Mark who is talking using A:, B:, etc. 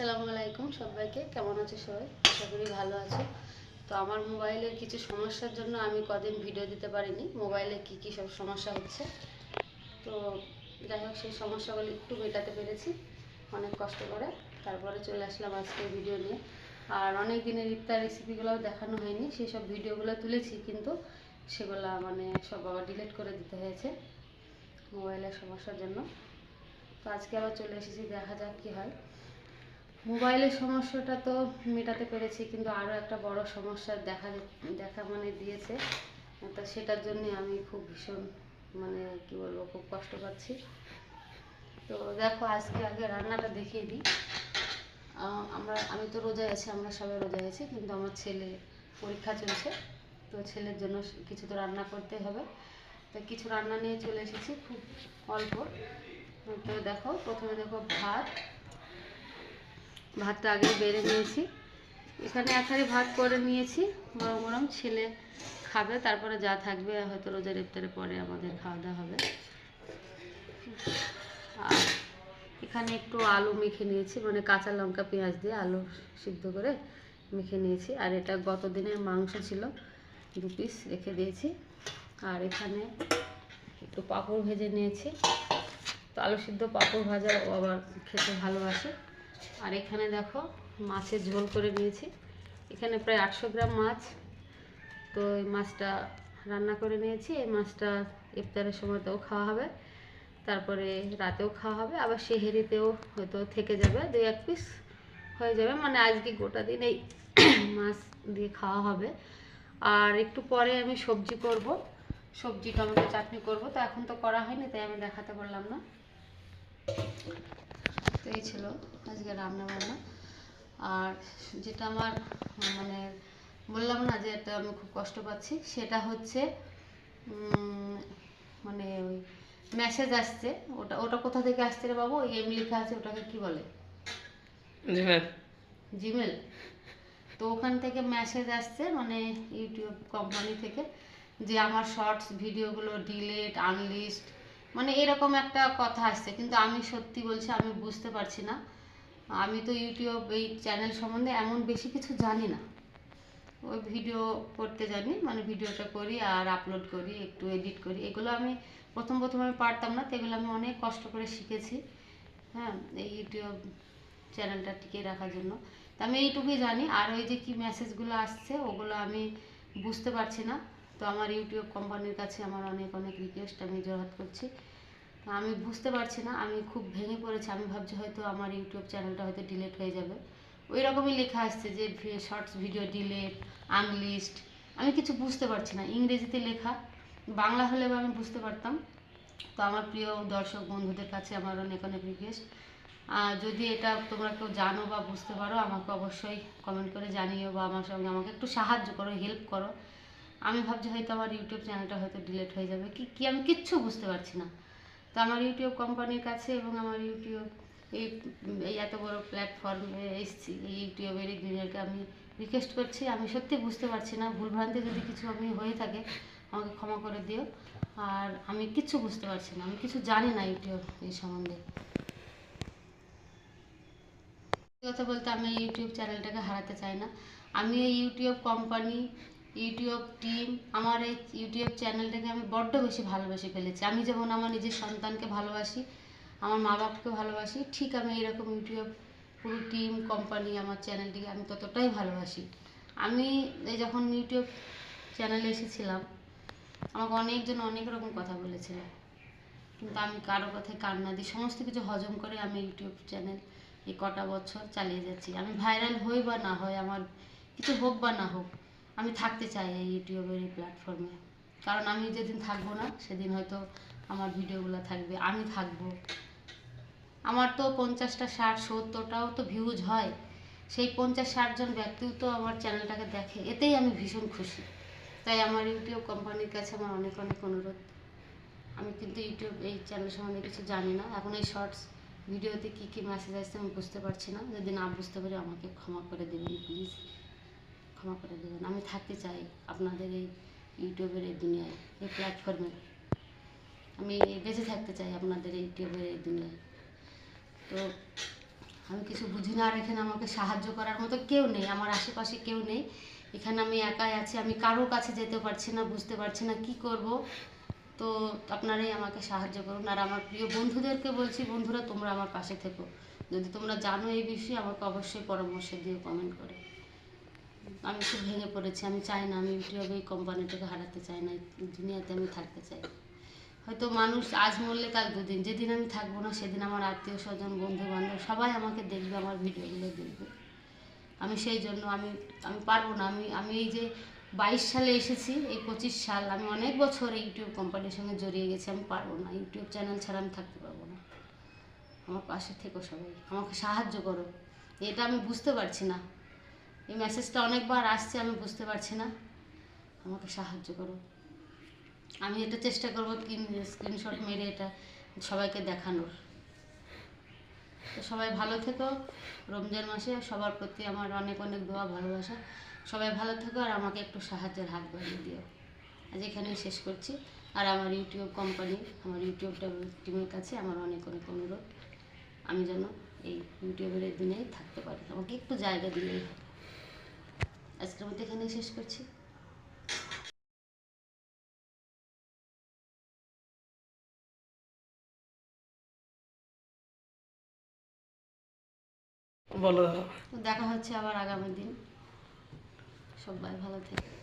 A: আসসালামু আলাইকুম সবাইকে। কেমন আছে সবাই? আশা করি ভালো আছে। তো আমার মোবাইলের কিছু সমস্যার জন্য আমি কদিন ভিডিও দিতে পারিনি। মোবাইলে কি কি সব সমস্যা হচ্ছে? তো যাই হোক, সেই সমস্যাগুলো একটু মেটাতে পেরেছি। অনেক কষ্ট করে। তারপরে চলে আসলাম আজকে ভিডিও নিয়ে। আর অনেক দিনের ইফতার রেসিপিগুলোও দেখানো হয়নি। সেই সব ভিডিওগুলো তুলেছি, কিন্তু সেগুলো মানে সব আবার ডিলিট করে দিতে হয়েছে মোবাইলের সমস্যার জন্য। তো আজকে আবার চলে এসেছি, দেখা যাক কী হয়। মোবাইলের সমস্যাটা তো মেটাতে পেরেছি, কিন্তু আরও একটা বড় সমস্যা দেখা দেখা মানে দিয়েছে। তা সেটার জন্য আমি খুব ভীষণ মানে কি বলব, খুব কষ্ট পাচ্ছি। তো দেখো, আজকে আগে রান্নাটা দেখিয়ে দিই। আমরা, আমি তো রোজায় আছি, আমরা সবাই রোজায় আছি, কিন্তু আমার ছেলে পরীক্ষা চলছে। তো ছেলের জন্য কিছু তো রান্না করতে হবে। তো কিছু রান্না নিয়ে চলে এসেছি, খুব অল্প। তো দেখো, প্রথমে দেখো ভাত ভাতটা আগে বেড়ে নিয়েছি। এখানে এক হাঁড়ি ভাত করে নিয়েছি, গরম গরম। ছেলে খাবে, তারপরে যা থাকবে, হয়তো রোজার ইফতারে পরে আমাদের খাওয়া দাওয়া হবে। আর এখানে একটু আলু মেখে নিয়েছি মানে কাঁচা লঙ্কা, পেঁয়াজ দিয়ে আলু সিদ্ধ করে মেখে নিয়েছি। আর এটা গত দিনের মাংস ছিল, দু পিস রেখে দিয়েছি। আর এখানে একটু পাঁপড় ভেজে নিয়েছি। তো আলু সিদ্ধ, পাঁপড় ভাজা, ও আবার খেতে ভালোবাসে। আর এখানে দেখো মাছের ঝোল করে নিয়েছি। এখানে প্রায় আটশো গ্রাম মাছ। তো এই মাছটা রান্না করে নিয়েছি। এই মাছটা ইফতারের সময়তেও খাওয়া হবে। তারপরে রাতেও খাওয়া হবে। আবার সেহেরিতেও হয়তো থেকে যাবে। দুই এক পিস হয়ে যাবে। মানে আজকে গোটা দিন এই মাছ দিয়ে খাওয়া হবে। আর একটু পরে আমি সবজি করব। সবজি টমেটো চাটনি করব। তো এখন তো করা হয়নি, তাই আমি দেখাতে পারলাম না। এই ছিল আজকে রান্না বান্না। আর যেটা আমার মানে বললাম না যে এটা আমি খুব কষ্ট পাচ্ছি সেটা হচ্ছে মানে ওই মেসেজ আসছে। ওটা ওটা কোথা থেকে আসছে রে বাবু? এম লেখা আছে ওটাকে কি বলে? জিমেল তো ওখান থেকে মেসেজ আসছে মানে ইউটিউব কোম্পানি থেকে যে আমার শর্টস ভিডিওগুলো ডিলেট আনলিস্ট মানে এরকম একটা কথা আসছে, কিন্তু আমি সত্যি বলছি, আমি বুঝতে পারছি না। আমি তো ইউটিউব, এই চ্যানেল সম্বন্ধে এমন বেশি কিছু জানি না। ওই ভিডিও করতে জানি মানে ভিডিওটা করি আর আপলোড করি, একটু এডিট করি। এগুলো আমি প্রথম প্রথম আমি পারতাম না, তো এগুলো আমি অনেক কষ্ট করে শিখেছি হ্যাঁ এই ইউটিউব চ্যানেলটা টিকিয়ে রাখার জন্য। তো আমি এইটুকুই জানি। আর ওই যে কি মেসেজগুলো আসছে, ওগুলো আমি বুঝতে পারছি না। তো আমার ইউটিউব কোম্পানির কাছে আমার অনেক অনেক রিকোয়েস্ট আমি জোরহাত করছি। তো আমি বুঝতে পারছি না, আমি খুব ভেঙে পড়েছি। আমি ভাবছি হয়তো আমার ইউটিউব চ্যানেলটা হয়তো ডিলেট হয়ে যাবে। ওই রকমই লেখা আসছে যে শর্টস ভিডিও ডিলেট আনলিস্ট আমি কিছু বুঝতে পারছি না। ইংরেজিতে লেখা, বাংলা হলে আমি বুঝতে পারতাম। তো আমার প্রিয় দর্শক বন্ধুদের কাছে আমার অনেক অনেক রিকোয়েস্ট যদি এটা তোমরা কেউ জানো বা বুঝতে পারো, আমাকে অবশ্যই কমেন্ট করে জানিও বা আমার সঙ্গে আমাকে একটু সাহায্য করো হেল্প করো। আমি ভাবছি হয়তো আমার ইউটিউব চ্যানেলটা হয়তো ডিলিট হয়ে যাবে। কি কি আমি কিচ্ছু বুঝতে পারছি না। তো আমার ইউটিউব কোম্পানির কাছে এবং আমার ইউটিউব এই এই এত বড় প্ল্যাটফর্মে এসেছি, এই ইউটিউবের ইঞ্জিনিয়ারকে আমি রিকোয়েস্ট করছি। আমি সত্যি বুঝতে পারছি না, ভুলভ্রান্তি যদি কিছু আমি হয়ে থাকে, আমাকে ক্ষমা করে দিও। আর আমি কিচ্ছু বুঝতে পারছি না, আমি কিছু জানি না ইউটিউব এই সম্বন্ধে। কথা বলতে আমি এই ইউটিউব চ্যানেলটাকে হারাতে চাই না। আমি এই ইউটিউব কোম্পানি ইউটিউব টিম, আমার এই ইউটিউব চ্যানেলটাকে আমি বড্ড বেশি ভালোবেসে ফেলেছি। আমি যেমন আমার নিজের সন্তানকে ভালোবাসি, আমার মা বাবাকে ভালোবাসি, ঠিক আমি এরকম ইউটিউব পুরো টিম কোম্পানি আমার চ্যানেলটিকে আমি ততটাই ভালোবাসি। আমি এই যখন ইউটিউব চ্যানেলে এসেছিলাম, আমাকে অনেকজন অনেক রকম কথা বলেছিল। কিন্তু আমি কারও কথায় কান না দিই সমস্ত কিছু হজম করে আমি ইউটিউব চ্যানেল এই কটা বছর চালিয়ে যাচ্ছি। আমি ভাইরাল হই বা না হয় আমার কিছু হোক বা না হোক আমি থাকতে চাই এই ইউটিউবের এই প্ল্যাটফর্মে কারণ আমি যেদিন থাকব না, সেদিন হয়তো আমার ভিডিওগুলো থাকবে। আমি থাকব। আমার তো পঞ্চাশটা ষাট, সত্তরটাও তো ভিউজ হয়। সেই পঞ্চাশ, ষাট জন ব্যক্তিও তো আমার চ্যানেলটাকে দেখে। এতেই আমি ভীষণ খুশি। তাই আমার ইউটিউব কোম্পানির কাছে আমার অনেক অনেক অনুরোধ। আমি কিন্তু ইউটিউব, এই চ্যানেল সম্বন্ধে কিছু জানি না। এখন এই শর্টস ভিডিওতে কী কী মেসেজ আসছে আমি বুঝতে পারছি না। যদি না বুঝতে পারি, আমাকে ক্ষমা করে দেবেন প্লিজ ক্ষমা করে দেবেন। আমি থাকতে চাই আপনাদের এই ইউটিউবের এই দুনিয়ায়, এই প্ল্যাটফর্মে আমি বেঁচে থাকতে চাই আপনাদের এই ইউটিউবের এই দুনিয়ায়। তো আমি কিছু বুঝি না আর এখানে আমাকে সাহায্য করার মতো কেউ নেই, আমার আশেপাশে কেউ নেই। এখানে আমি একাই আছি, আমি কারোর কাছে যেতে পারছি না, বুঝতে পারছি না কি করব। তো আপনারাই আমাকে সাহায্য করুন। আর আমার প্রিয় বন্ধুদেরকে বলছি, বন্ধুরা তোমরা আমার পাশে থেকো। যদি তোমরা জানো এই বিষয়ে, আমাকে অবশ্যই পরামর্শ দিও কমেন্ট করে। আমি খুব ভেঙে পড়েছি, আমি চাই না, আমি ইউটিউবে এই কোম্পানিটাকে হারাতে চাই না দুনিয়াতে আমি থাকতে চাই। হয়তো মানুষ আজ মরলে কাল দুদিন, যেদিন আমি থাকব না সেদিন আমার আত্মীয় স্বজন বন্ধু বান্ধব সবাই আমাকে দেখবে, আমার ভিডিওগুলো দেখবে। আমি সেই জন্য আমি আমি পারব না, আমি আমি এই যে বাইশ সালে এসেছি, এই পঁচিশ সাল, আমি অনেক বছর ইউটিউব কোম্পানির সঙ্গে জড়িয়ে গেছি, আমি পারব না, ইউটিউব চ্যানেল ছাড়া আমি থাকতে পারব না। আমার পাশে থেকো সবাই, আমাকে সাহায্য করো। এটা আমি বুঝতে পারছি না। এই মেসেজটা অনেকবার আসছে, আমি বুঝতে পারছি না। আমাকে সাহায্য করো। আমি এটা চেষ্টা করব স্ক্রিনশট মেরে এটা সবাইকে দেখানোর। তো সবাই ভালো থেকো। রমজান মাসে সবার প্রতি আমার অনেক অনেক দোয়া, ভালোবাসা। সবাই ভালো থেকো আর আমাকে একটু সাহায্যের হাত বাড়িয়ে দিও। আজ এখানেই শেষ করছি। আর আমার ইউটিউব কোম্পানি আমার ইউটিউব টিমের কাছে আমার অনেক অনেক অনুরোধ। আমি যেন এই ইউটিউবের দিনেই থাকতে পারি। আমাকে একটু জায়গা দিলেই হবে। আজকের মধ্যে এখানেই শেষ করছি।
B: বলো।
A: দেখা হচ্ছে আবার আগামী দিন। সবাই ভালো থেকে।